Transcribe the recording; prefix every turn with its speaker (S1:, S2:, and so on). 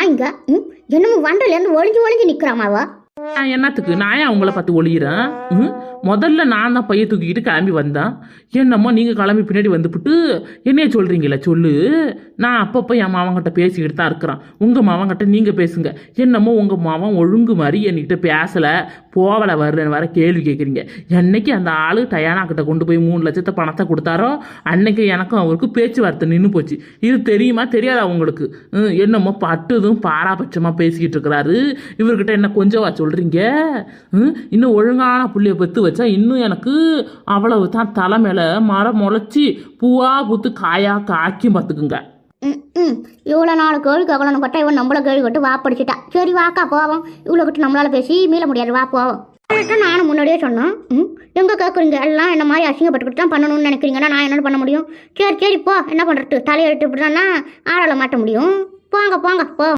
S1: வாங்க. ம்? என்னமோ வண்டலேருந்து ஒளிஞ்சு ஒளிஞ்சு நிக்கிறாமாவா?
S2: நான் என்னத்துக்கு? நான் ஏன் அவங்கள பார்த்து ஒளியிறேன்? ம்? முதல்ல நான் தான் பைய தூக்கிக்கிட்டு கிளம்பி வந்தேன். என்னம்மா நீங்கள் கிளம்பி பின்னாடி வந்துவிட்டு என்னைய சொல்கிறீங்களே சொல்லு. நான் அப்பப்போ என் மாவங்கிட்ட பேசிக்கிட்டு தான் இருக்கிறேன். உங்கள் மாவங்கிட்ட நீங்கள் பேசுங்க. என்னமோ உங்கள் மாவன் ஒழுங்கு மாதிரி என்கிட்ட பேசலை. போகலை வரலன்னு வர கேள்வி கேட்குறீங்க என்னைக்கு அந்த ஆள் டயானாக்கிட்ட கொண்டு போய் மூணு லட்சத்தை பணத்தை கொடுத்தாரோ அன்னைக்கு எனக்கும் அவருக்கு பேச்சுவார்த்தை நின்று போச்சு. இது தெரியுமா தெரியாதா உங்களுக்கு? ம், என்னமோ பட்டுதும் பாராபட்சமாக பேசிக்கிட்டு இருக்கிறாரு. இவர்கிட்ட என்ன கொஞ்சவா சொல்கிறீங்க இன்னும் ஒழுங்கான புள்ளியை பற்றி வச்சா இன்னும் எனக்கு அவ்வளவு தான் தலை மேலே மரம் முளைச்சி பூவா பூத்து காயா காய்க்கும் பார்த்துக்குங்க.
S1: ம் இவ்வளோ நாலு கேள்வி கேட்கணும்னு பட்டா இவன் நம்மள கேள்வி கட்டு வா படிச்சுட்டா. சரி வாக்கா போவோம். இவ்வளோ கிட்ட நம்மளால பேசி மீள முடியாது. வா போவோம். நானும் முன்னாடியே சொன்னேன். ம்? எங்கே கேட்குறீங்க எல்லாம் என்ன மாதிரி அசிங்கப்பட்டுக்கிட்டு தான் பண்ணணும்னு நினைக்கிறீங்கன்னா நான் என்ன பண்ண முடியும்? சரி சரி போ. என்ன பண்ணுறது தலையெடுத்து இப்படி தானே ஆளால் மாட்ட முடியும். போங்க போங்க போ.